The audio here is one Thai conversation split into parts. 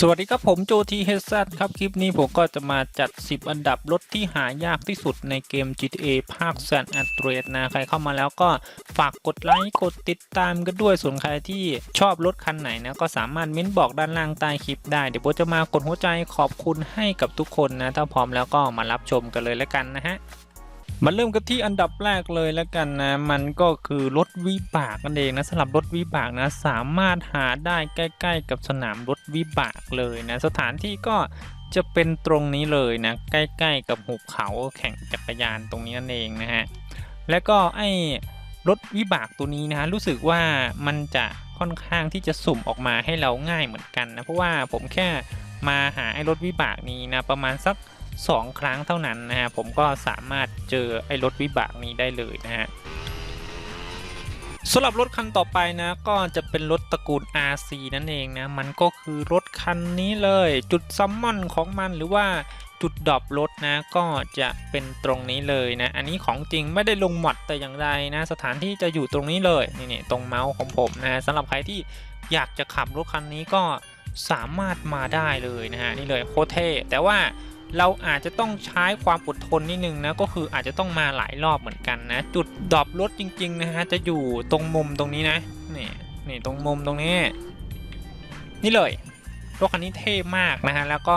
สวัสดีครับผมโจทีเฮซครับ คลิปนี้ผมก็จะมาจัด 10 อันดับรถที่หายากที่สุดในเกม GTA ภาค San Andreas นะ ใครเข้ามาแล้วก็ฝากกดไลค์ กดติดตามกันด้วย ส่วนใครที่ชอบรถคันไหนนะ ก็สามารถเม้นบอกด้านล่างใต้คลิปได้ เดี๋ยวผมจะมากดหัวใจขอบคุณให้กับทุกคนนะ ถ้าพร้อมแล้วก็มารับชมกันเลยแล้วกันนะฮะ มาเริ่มกันที่อันดับแรกเลยแล้วกันนะ มันก็คือรถวิบากนั่นเองนะสำหรับรถวิบากนะ สามารถหาได้ใกล้ ๆ กับสนามรถวิบากเลยนะ สถานที่ก็จะเป็นตรงนี้เลยนะ ใกล้ ๆ กับหุบเขาแข่งจักรยานตรงนี้นั่นเองนะฮะ แล้วก็ไอ้รถวิบากตัวนี้นะฮะรู้สึกว่ามันจะค่อนข้างที่จะสุ่มออกมาให้เราง่ายเหมือนกันนะเพราะว่าผมแค่มาหาไอ้รถวิบากนี้นะประมาณสัก 2 ครั้งเท่านั้นนะฮะผมก็สามารถเจอไอ้รถวิบากนี้ได้เลยนะฮะสำหรับรถคันต่อไปนะก็จะเป็นรถตระกูล RC นั่นเองนะมันก็คือรถคันนี้เลย จุดซัมมอนของมันหรือว่าจุดดรอปรถนะก็จะเป็นตรงนี้เลยนะ อันนี้ของจริงไม่ได้ลงหมดแต่อย่างใดนะ สถานที่จะอยู่ตรงนี้เลยนี่นตรงเมาส์ของผมนะสำหรับใครที่อยากจะขับรถคันนี้ก็สามารถมาได้เลยนะฮะนี่เลยโคตรเท่แต่ว่า เราอาจจะต้องใช้ความอดทนนิดนึงนะก็คืออาจจะต้องมาหลายรอบเหมือนกันนะ จุดดรอปรถจริง ๆ นะฮะจะอยู่ตรงมุมตรงนี้นะนี่นี่ตรงมุมตรงนี้ นี่เลยรถคันนี้เท่มากนะฮะแล้วก็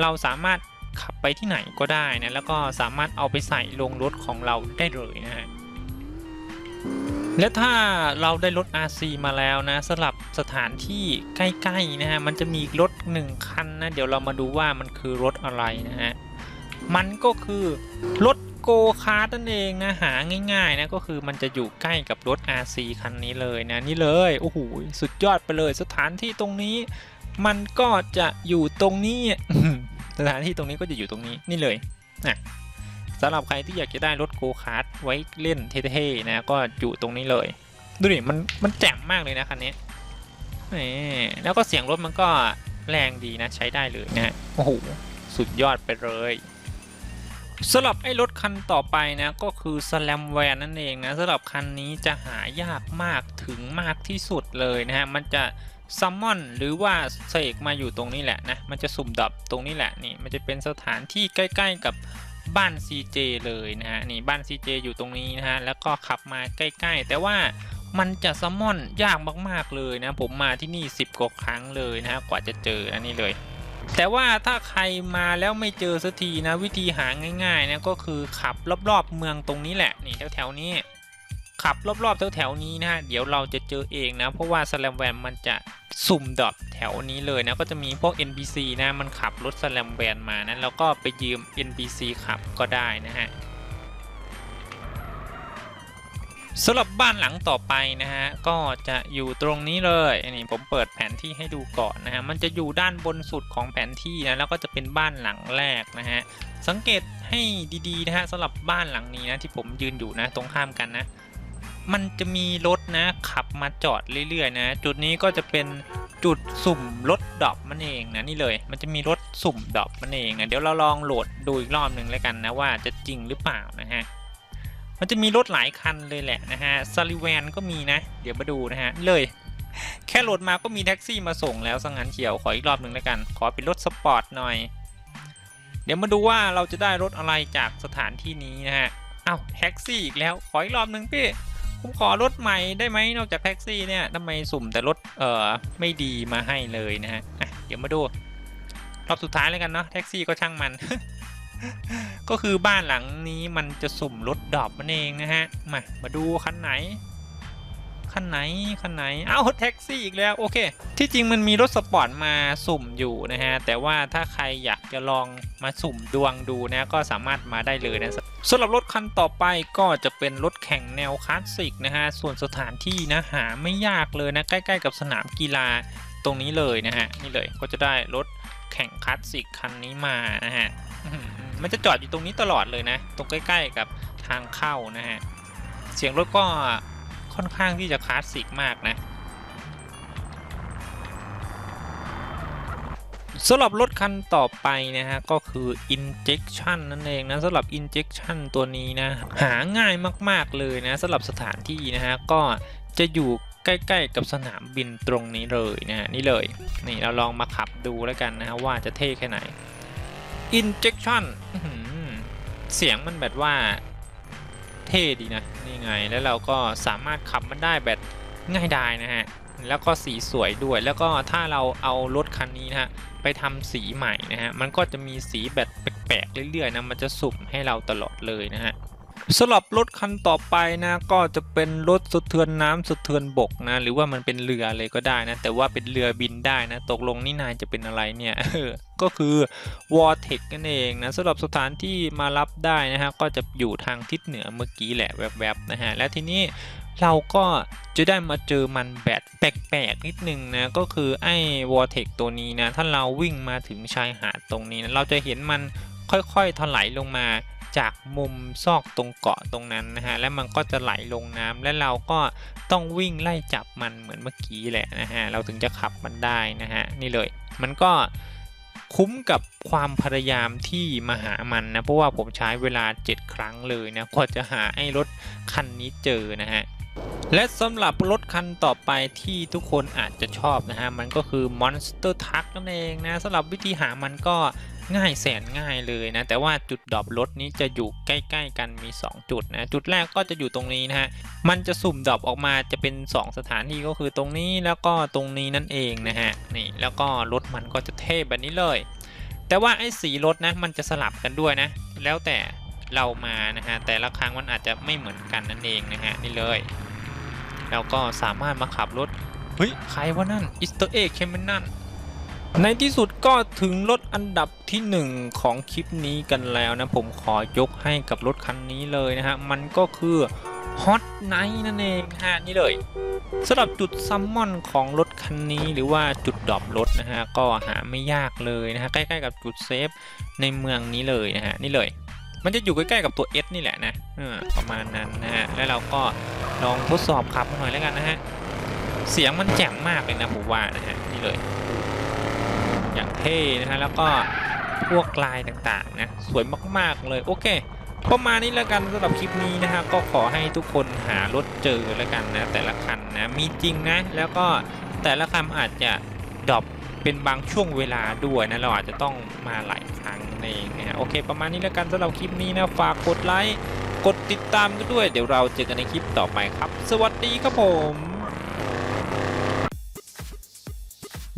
เราสามารถขับไปที่ไหนก็ได้นะแล้วก็สามารถเอาไปใส่ลงรถของเราได้เลยนะฮะ และถ้าเราได้รถ RC มาแล้วนะสำหรับสถานที่ใกล้ๆนะฮะมันจะมีรถหนึ่งคันนะเดี๋ยวเรามาดูว่ามันคือรถอะไรนะฮะมันก็คือรถโกคาร์ตนั่นเองนะหาง่ายๆนะก็คือมันจะอยู่ใกล้กับรถ RC คันนี้เลยนะนี่เลยโอ้โหสุดยอดไปเลยสถานที่ตรงนี้ มันก็จะอยู่ตรงนี้ สถานที่ตรงนี้ก็จะอยู่ตรงนี้นี่เลยนะ สำหรับใครที่อยากจะได้รถโกคาร์ทไว้เล่นเท่ๆนะก็อยู่ตรงนี้เลย ดูดิมันมันแจ่มมากเลยนะคันนี้นี่แล้วก็เสียงรถมันก็แรงดีนะใช้ได้เลยนะโอ้โหสุดยอดไปเลยสำหรับไอ้รถคันต่อไปนะก็คือสแลมแวนนั่นเองนะสำหรับคันนี้จะหายากมากถึงมากที่สุดเลยนะฮะมันจะซัมมอนหรือว่าเสกมาอยู่ตรงนี้แหละนะมันจะสุ่มดับตรงนี้แหละนี่มันจะเป็นสถานที่ใกล้ ๆ กับ บ้าน CJ เลยนะฮะนี่บ้าน CJ อยู่ตรงนี้นะฮะแล้วก็ขับมาใกล้ ๆ แต่ว่ามันจะซัมมอนยากมากๆเลยนะผมมาที่นี่ 10กว่าครั้งเลยนะฮะกว่าจะเจออันนี้เลย แต่ว่าถ้าใครมาแล้วไม่เจอสักทีนะวิธีหาง่ายๆนะก็คือขับรอบๆเมืองตรงนี้แหละนี่แถวๆนี้ ขับรอบๆแถวๆนี้นะฮะเดี๋ยวเราจะเจอเองนะ เพราะว่าสแลมแวนมันจะสุ่มดรอปแถวนี้เลยนะ ก็จะมีพวก NPC นะมันขับรถสแลมแวนมานะแล้วก็ไปยืม NPC ขับก็ได้นะฮะสำหรับบ้านหลังต่อไปนะฮะก็จะอยู่ตรงนี้เลยอันนี้ผมเปิดแผนที่ให้ดูก่อนนะฮะมันจะอยู่ด้านบนสุดของแผนที่นะแล้วก็จะเป็นบ้านหลังแรกนะฮะสังเกตให้ดีๆนะฮะสำหรับบ้านหลังนี้นะที่ผมยืนอยู่นะตรงข้ามกันนะ มันจะมีรถนะขับมาจอดเรื่อยๆนะ จุดนี้ก็จะเป็นจุดสุ่มรถดรอปมันเองนะนี่เลย มันจะมีรถสุ่มดรอปมันเองนะเดี๋ยวเราลองโหลดดูอีกรอบหนึ่งแล้วกันนะว่าจะจริงหรือเปล่านะฮะมันจะมีรถหลายคันเลยแหละนะฮะซาริแวนก็มีนะ เดี๋ยวมาดูนะฮะเลย แค่โหลดมาก็มีแท็กซี่มาส่งแล้วสังงั้นเชียวขออีกรอบหนึ่งแล้วกัน ขอเป็นรถสปอร์ตหน่อย เดี๋ยวมาดูว่าเราจะได้รถอะไรจากสถานที่นี้นะฮะอ้าวแท็กซี่อีกแล้วขออีกรอบหนึ่งพี่ ผมขอรถใหม่ได้ไหมนอกจากแท็กซี่เนี่ยทำไมสุ่มแต่รถเอ่อไม่ดีมาให้เลยนะฮะเดี๋ยวมาดูรอบสุดท้ายแล้วกันเนาะแท็กซี่ก็ช่างมัน ก็คือบ้านหลังนี้มันจะสุ่มรถดรอปมันเองนะฮะมามาดูคันไหน คันไหนคันไหนเอ้าแท็กซี่อีกแล้วโอเค ที่จริงมันมีรถสปอร์ตมาสุ่มอยู่นะฮะ แต่ว่าถ้าใครอยากจะลองมาสุ่มดวงดูนะก็สามารถมาได้เลยนะสำหรับรถคันต่อไปก็จะเป็นรถแข่งแนวคลาสสิกนะฮะ ส่วนสถานที่นะหาไม่ยากเลยนะใกล้ๆกับสนามกีฬาตรงนี้เลยนะฮะนี่เลยก็จะได้รถแข่งคลาสสิกคันนี้มานะฮะมันจะจอดอยู่ตรงนี้ตลอดเลยนะ ตรงใกล้ ๆ กับทางเข้านะฮะเสียงรถก็ ค่อนข้างที่จะคลาสสิกมากนะสำหรับรถคันต่อไปนะฮะก็คือ injection นั่นเองนะสำหรับ injection ตัวนี้นะหาง่ายมากๆเลยนะสำหรับสถานที่นะฮะก็จะอยู่ใกล้ๆกับสนามบินตรงนี้เลยนะฮะนี่เลยนี่เราลองมาขับดูแล้วกันนะฮะว่าจะเท่แค่ไหน injection เสียงมันแบบว่า เท่ดีนะนี่ไงแล้วเราก็สามารถขับมันได้แบบง่ายดายนะฮะแล้วก็สีสวยด้วย แล้วก็ถ้าเราเอารถคันนี้นะฮะไปทำสีใหม่นะฮะมันก็จะมีสีแบบแปลกๆเรื่อยๆนะมันจะสุ่มให้เราตลอดเลยนะฮะ สำหรับรถคันต่อไปนะก็จะเป็นรถสะเทือนน้ำสะเทือนบกนะหรือว่ามันเป็นเรือเลยก็ได้นะแต่ว่าเป็นเรือบินได้นะตกลงนี่นายจะเป็นอะไรเนี่ยก็คือ w a r t e c นั่นเองนะสำหรับสถานที่มารับได้นะฮะก็จะอยู่ทางทิศเหนือเมื่อกี้แหละแวบๆนะฮะและทีนี้เราก็จะได้มาเจอมันแบบแปลกๆนิดนึงนะก็คือไอ้ w a r t e c ตัวนี้นะถ้าเราวิ่งมาถึงชายหาดตรงนี้นะเราจะเห็นมันค่อยๆถลายลงมา จากมุมซอกตรงเกาะตรงนั้นนะฮะแล้วมันก็จะไหลลงน้ำและเราก็ต้องวิ่งไล่จับมันเหมือนเมื่อกี้แหละนะฮะเราถึงจะขับมันได้นะฮะนี่เลย มันก็คุ้มกับความพยายามที่มาหามันนะเพราะว่าผมใช้เวลา 7 ครั้งเลยนะกว่าจะหาไอ้รถคันนี้เจอนะฮะและสำหรับรถคันต่อไปที่ทุกคนอาจจะชอบนะฮะ มันก็คือ Monster Truck นั่นเองนะสำหรับวิธีหามันก็ ง่ายแสนง่ายเลยนะ แต่ว่าจุดดรอปรถนี้จะอยู่ใกล้ ๆ กันมี 2 จุดนะ จุดแรกก็จะอยู่ตรงนี้นะฮะ มันจะสุ่มดรอปออกมาจะเป็น 2 สถานที่ก็คือตรงนี้แล้วก็ตรงนี้นั่นเองนะฮะ นี่แล้วก็รถมันก็จะเท่แบบนี้เลย แต่ว่าไอ้สีรถนะมันจะสลับกันด้วยนะ แล้วแต่เรามานะฮะ แต่ละครั้งมันอาจจะไม่เหมือนกันนั่นเองนะฮะนี่เลยแล้วก็สามารถมาขับรถ เฮ้ย ใครวะนั่นอิสเตอร์เอ็กเคมนั่น ในที่สุดก็ถึงรถอันดับที่ 1 ของคลิปนี้กันแล้วนะ ผมขอยกให้กับรถคันนี้เลยนะฮะ มันก็คือ Hot Night นั่นเองฮะนี่เลยสำหรับจุดซัมมอนของรถคันนี้หรือว่าจุดดรอปรถนะฮะ ก็หาไม่ยากเลยนะฮะ ใกล้ๆกับจุดเซฟในเมืองนี้เลยนะฮะ นี่เลย มันจะอยู่ใกล้ๆกับตัว S นี่แหละนะประมาณนั้นนะฮะ แล้วเราก็ลองทดสอบขับหน่อยแล้วกันนะฮะ เสียงมันแจ่มมากเลยนะผมว่านะฮะนี่เลย อย่างเท่นะฮะแล้วก็พวกลายต่างๆนะสวยมากๆเลยโอเคประมาณนี้แล้วกันสำหรับคลิปนี้นะฮะก็ขอให้ทุกคนหารถเจอแล้วกันนะแต่ละคันนะมีจริงนะแล้วก็แต่ละคันอาจจะดรอปเป็นบางช่วงเวลาด้วยนะเราอาจจะต้องมาหลายครั้งนั่นเองนะฮะโอเค ประมาณนี้แล้วกันสำหรับคลิปนี้นะฝากกดไลค์กดติดตามกันด้วย เดี๋ยวเราเจอกันในคลิปต่อไปครับ สวัสดีครับผม